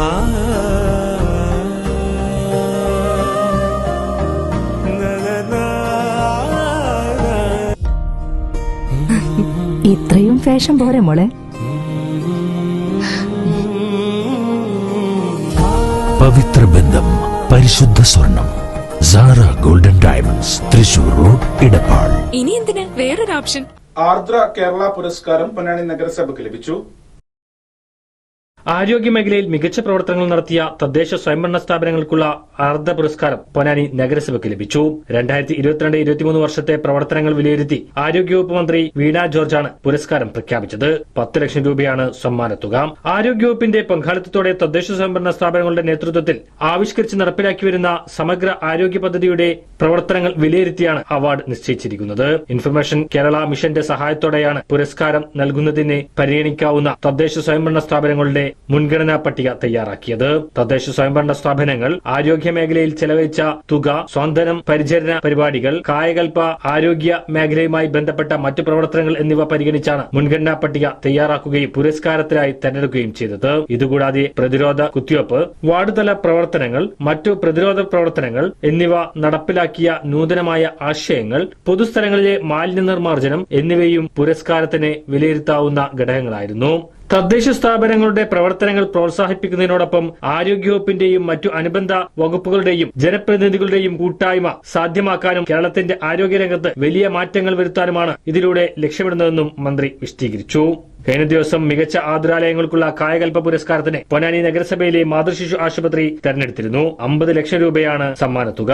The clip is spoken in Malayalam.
ഇത്രയും ഫാഷൻ പോരെ മോളെ. പവിത്ര ബന്ധം പരിശുദ്ധ സ്വർണം Sara golden diamonds Thrissur road Edappal ഇനി എന്തിനാ? വേറൊരു ഓപ്ഷൻ. ആർദ്ര കേരള പുരസ്കാരം പൊന്നാനി നഗരസഭയ്ക്ക് ലഭിച്ചു. ആരോഗ്യ മേഖലയിൽ മികച്ച പ്രവർത്തനങ്ങൾ നടത്തിയ തദ്ദേശ സ്വയംഭരണ സ്ഥാപനങ്ങൾക്കുള്ള അർദ്ധ പുരസ്കാരം പൊന്നാനി നഗരസഭയ്ക്ക് ലഭിച്ചു. രണ്ടായിരത്തി ഇരുപത്തിരണ്ട് ഇരുപത്തിമൂന്ന് വർഷത്തെ പ്രവർത്തനങ്ങൾ വിലയിരുത്തി ആരോഗ്യവകുപ്പ് മന്ത്രി വീണ ജോർജാണ് പുരസ്കാരം പ്രഖ്യാപിച്ചത്. പത്ത് ലക്ഷം രൂപയാണ് സമ്മാനത്തുക ആരോഗ്യവകുപ്പിന്റെ പങ്കാളിത്തത്തോടെ തദ്ദേശ സ്വയംഭരണ സ്ഥാപനങ്ങളുടെ നേതൃത്വത്തിൽ ആവിഷ്കരിച്ച് നടപ്പിലാക്കി വരുന്ന സമഗ്ര ആരോഗ്യ പദ്ധതിയുടെ പ്രവർത്തനങ്ങൾ വിലയിരുത്തിയാണ് അവാർഡ് നിശ്ചയിച്ചിരിക്കുന്നത്. ഇൻഫർമേഷൻ കേരള മിഷന്റെ സഹായത്തോടെയാണ് പുരസ്കാരം നൽകുന്നതിന് പരിഗണിക്കാവുന്ന തദ്ദേശ സ്വയംഭരണ സ്ഥാപനങ്ങളുടെ മുൻഗണനാ പട്ടിക തയ്യാറാക്കിയത്. തദ്ദേശ സ്വയംഭരണ സ്ഥാപനങ്ങൾ ആരോഗ്യ മേഖലയിൽ ചെലവഴിച്ച തുക സ്വാന്തനം പരിചരണ പരിപാടികൾ കായകൽപ്പ ആരോഗ്യ മേഖലയുമായി ബന്ധപ്പെട്ട മറ്റു പ്രവർത്തനങ്ങൾ എന്നിവ പരിഗണിച്ചാണ് മുൻഗണനാ പട്ടിക തയ്യാറാക്കുകയും പുരസ്കാരത്തിനായി തെരഞ്ഞെടുക്കുകയും ചെയ്തത്. ഇതുകൂടാതെ പ്രതിരോധ കുത്തിവയ്പ് വാർഡ് തല പ്രവർത്തനങ്ങൾ മറ്റു പ്രതിരോധ പ്രവർത്തനങ്ങൾ എന്നിവ നടപ്പിലാക്കിയ നൂതനമായ ആശയങ്ങൾ പൊതുസ്ഥലങ്ങളിലെ മാലിന്യ നിർമ്മാർജനം എന്നിവയും പുരസ്കാരത്തിന് വിലയിരുത്താവുന്ന ഘടകങ്ങളായിരുന്നു. തദ്ദേശ സ്ഥാപനങ്ങളുടെ പ്രവർത്തനങ്ങൾ പ്രോത്സാഹിപ്പിക്കുന്നതിനോടൊപ്പം ആരോഗ്യവകുപ്പിന്റെയും മറ്റു അനുബന്ധ വകുപ്പുകളുടെയും ജനപ്രതിനിധികളുടെയും കൂട്ടായ്മ സാധ്യമാക്കാനും കേരളത്തിന്റെ ആരോഗ്യരംഗത്ത് വലിയ മാറ്റങ്ങൾ വരുത്താനുമാണ് ഇതിലൂടെ ലക്ഷ്യമിടുന്നതെന്നും മന്ത്രി വിശദീകരിച്ചു. കഴിഞ്ഞ ദിവസം മികച്ച ആതുരാലയങ്ങൾക്കുള്ള കായകൽപ പുരസ്കാരത്തിന് പൊന്നാനി നഗരസഭയിലെ മാതൃശിശു ആശുപത്രി തെരഞ്ഞെടുത്തിരുന്നു. അമ്പത് ലക്ഷം രൂപയാണ് സമ്മാനത്തുക.